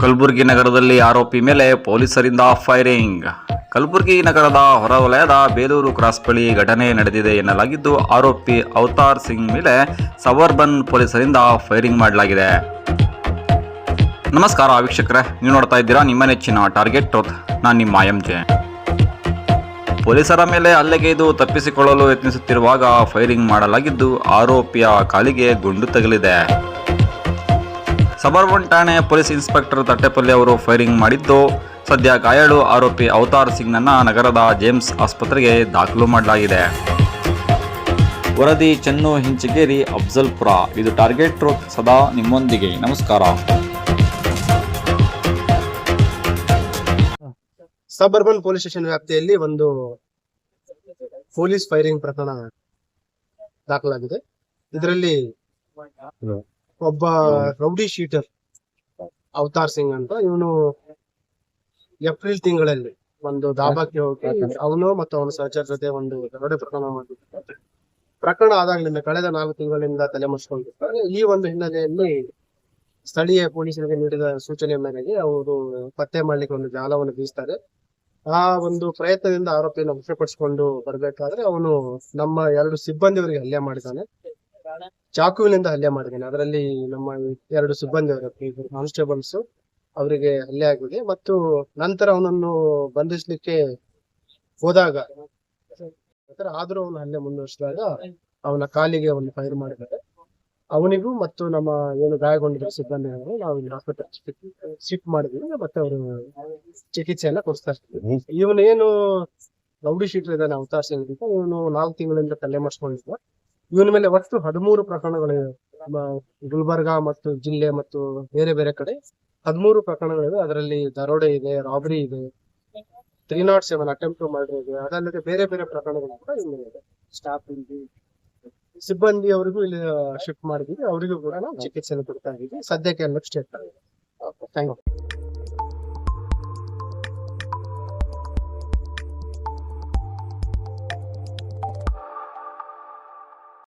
ಕಲಬುರಗಿ ನಗರದಲ್ಲಿ ಆರೋಪಿ ಮೇಲೆ ಪೊಲೀಸರಿಂದ ಫೈರಿಂಗ್. ಕಲಬುರಗಿ ನಗರದ ಹೊರವಲಯದ ಬೇಲೂರು ಕ್ರಾಸ್ ಬಳಿ ಘಟನೆ ನಡೆದಿದೆ ಎನ್ನಲಾಗಿದ್ದು, ಆರೋಪಿ ಅವತಾರ್ ಸಿಂಗ್ ಮೇಲೆ ಸಬರ್ಬನ್ ಪೊಲೀಸರಿಂದ ಫೈರಿಂಗ್ ಮಾಡಲಾಗಿದೆ. ನಮಸ್ಕಾರ ವೀಕ್ಷಕರೇ, ನೀವು ನೋಡ್ತಾ ಇದ್ದೀರಾ ನಿಮ್ಮ ನೆಚ್ಚಿನ ಟಾರ್ಗೆಟ್ ನಾನು ನಿಮ್ಮ ಎಂ ಜೆ ಪೊಲೀಸರ ಮೇಲೆ ಹಲ್ಲೆಗೈದು ತಪ್ಪಿಸಿಕೊಳ್ಳಲು ಯತ್ನಿಸುತ್ತಿರುವಾಗ ಫೈರಿಂಗ್ ಮಾಡಲಾಗಿದ್ದು, ಆರೋಪಿಯ ಕಾಲಿಗೆ ಗುಂಡು ತಗಲಿದೆ. ಸಬರ್ಬನ್ ಠಾಣೆ ಪೊಲೀಸ್ ಇನ್ಸ್ಪೆಕ್ಟರ್ ತಟ್ಟೆಪಲ್ಲಿ ಅವರು ಫೈರಿಂಗ್ ಮಾಡಿದ್ದು. ಸದ್ಯ ಗಾಯಾಳು ಆರೋಪಿ ಅವತಾರ್ ಸಿಂಗ್ನನ್ನ ನಗರದ ಜೇಮ್ಸ್ ಆಸ್ಪತ್ರೆಗೆ ದಾಖಲು ಮಾಡಲಾಗಿದೆ. ವರದಿ ಚೆನ್ನು ಹಿಂಚಗೇರಿ ಅಫ್ಜಲ್ಪುರ. ಇದು ಟಾರ್ಗೆಟ್ ಟ್ರೂತ್ ಸದಾ ನಿಮ್ಮೊಂದಿಗೆ. ನಮಸ್ಕಾರ. ಸಬರ್ಬನ್ ಪೊಲೀಸ್ ಸ್ಟೇಷನ್ ವ್ಯಾಪ್ತಿಯಲ್ಲಿ ಒಂದು ಪೊಲೀಸ್ ಫೈರಿಂಗ್ ಪ್ರಕರಣ ದಾಖಲಾಗಿದೆ. ಇದರಲ್ಲಿ ಒಬ್ಬ ರೌಡಿ ಶೀಟರ್ ಅವತಾರ್ ಸಿಂಗ್ ಅಂತ. ಇವನು ಏಪ್ರಿಲ್ ತಿಂಗಳಲ್ಲಿ ಒಂದು ದಾಬಾಕ್ಕೆ ಹೋಗಿ ಅವನು ಮತ್ತು ಅವನ ಸಹಚರ ಜೊತೆ ಒಂದು ದರೋಡೆ ಪ್ರಕರಣ ಮಾಡಿದ್ದಾರೆ ಪ್ರಕರಣ ಆದಾಗ್ಲಿಂದ ಕಳೆದ ನಾಲ್ಕು ತಿಂಗಳಿಂದ ತಲೆ ಮುಚ್ಕೊಂಡಿರ್ತಾರೆ ಈ ಒಂದು ಹಿನ್ನೆಲೆಯಲ್ಲಿ ಸ್ಥಳೀಯ ಪೊಲೀಸರಿಗೆ ನೀಡಿದ ಸೂಚನೆ ಮೇರೆಗೆ ಅವರು ಪತ್ತೆ ಮಾಡ್ಲಿಕ್ಕೆ ಒಂದು ಜಾಲವನ್ನು ಬೀಸ್ತಾರೆ. ಆ ಒಂದು ಪ್ರಯತ್ನದಿಂದ ಆರೋಪಿಯನ್ನು ವಶಪಡಿಸಿಕೊಂಡು ಬರಬೇಕಾದ್ರೆ ಅವನು ನಮ್ಮ ಎರಡು ಸಿಬ್ಬಂದಿಯವರಿಗೆ ಹಲ್ಲೆ ಮಾಡಿದ್ದಾನೆ. ಚಾಕುವಿನಿಂದ ಹಲ್ಲೆ ಮಾಡಿದ್ದೇನೆ ಅದರಲ್ಲಿ ನಮ್ಮ ಎರಡು ಸಿಬ್ಬಂದಿಯವರು ಇಬ್ಬರು ಕಾನ್ಸ್ಟೇಬಲ್ಸ್ ಅವರಿಗೆ ಹಲ್ಲೆ ಆಗಿದೆ. ಮತ್ತು ನಂತರ ಅವನನ್ನು ಬಂಧಿಸಲಿಕ್ಕೆ ಹೋದಾಗ ಆದರೂ ಅವನು ಹಲ್ಲೆ ಮುಂದುವರಿಸಿದಾಗ ಅವನ ಕಾಲಿಗೆ ಅವನು ಫೈರ್ ಮಾಡಿದ್ದಾರೆ. ಅವನಿಗೂ ಮತ್ತು ನಮ್ಮ ಏನು ಗಾಯಗೊಂಡಿರೋ ಸಿಬ್ಬಂದಿ ನಾವು ಹಾಸ್ಪಿಟಲ್ ಶಿಫ್ಟ್ ಮಾಡಿದ್ವಿ ಮತ್ತೆ ಅವರು ಚಿಕಿತ್ಸೆಯನ್ನ ಕೊಡಿಸ್ತಾ ಇರ್ತೀವಿ ಇವನೇನು ರೌಡಿ ಶೀಟರ್ ಇದ್ದಾನೆ, ಅವತಾರ್ ಸಿಂಗ್ ಇವನು ನಾಲ್ಕು ತಿಂಗಳಿಂದ ತಲೆ ಮಾಡಿಸ್ಕೊಂಡಿದ್ದ ಇವನ ಮೇಲೆ ಒಟ್ಟು ಹದಿಮೂರು ಪ್ರಕರಣಗಳಿವೆ. ನಮ್ಮ ಗುಲ್ಬರ್ಗಾ ಮತ್ತು ಜಿಲ್ಲೆ ಮತ್ತು ಬೇರೆ ಬೇರೆ ಕಡೆ ಹದಿಮೂರು ಪ್ರಕರಣಗಳಿವೆ. ಅದರಲ್ಲಿ ದರೋಡೆ ಇದೆ ರಾಬರಿ ಇದೆ three not seven attempt murder ಇದೆ. ಅದಲ್ಲದೆ ಬೇರೆ ಬೇರೆ ಪ್ರಕರಣಗಳು ಕೂಡ ಇಲ್ಲಿ ಇದೆ. ಸ್ಟಾಫ್ ಸಿಬ್ಬಂದಿ ಅವರಿಗೂ ಇಲ್ಲಿ ಶಿಫ್ಟ್ ಮಾಡಿದೀವಿ ಅವರಿಗೂ ಕೂಡ ನಾವು ಚಿಕಿತ್ಸೆ ಕೊಡ್ತಾ ಇದ್ದೀವಿ. ಸದ್ಯಕ್ಕೆ ಎಲ್ಲ ಸ್ಟೇಟ್ ಥ್ಯಾಂಕ್ ಯು.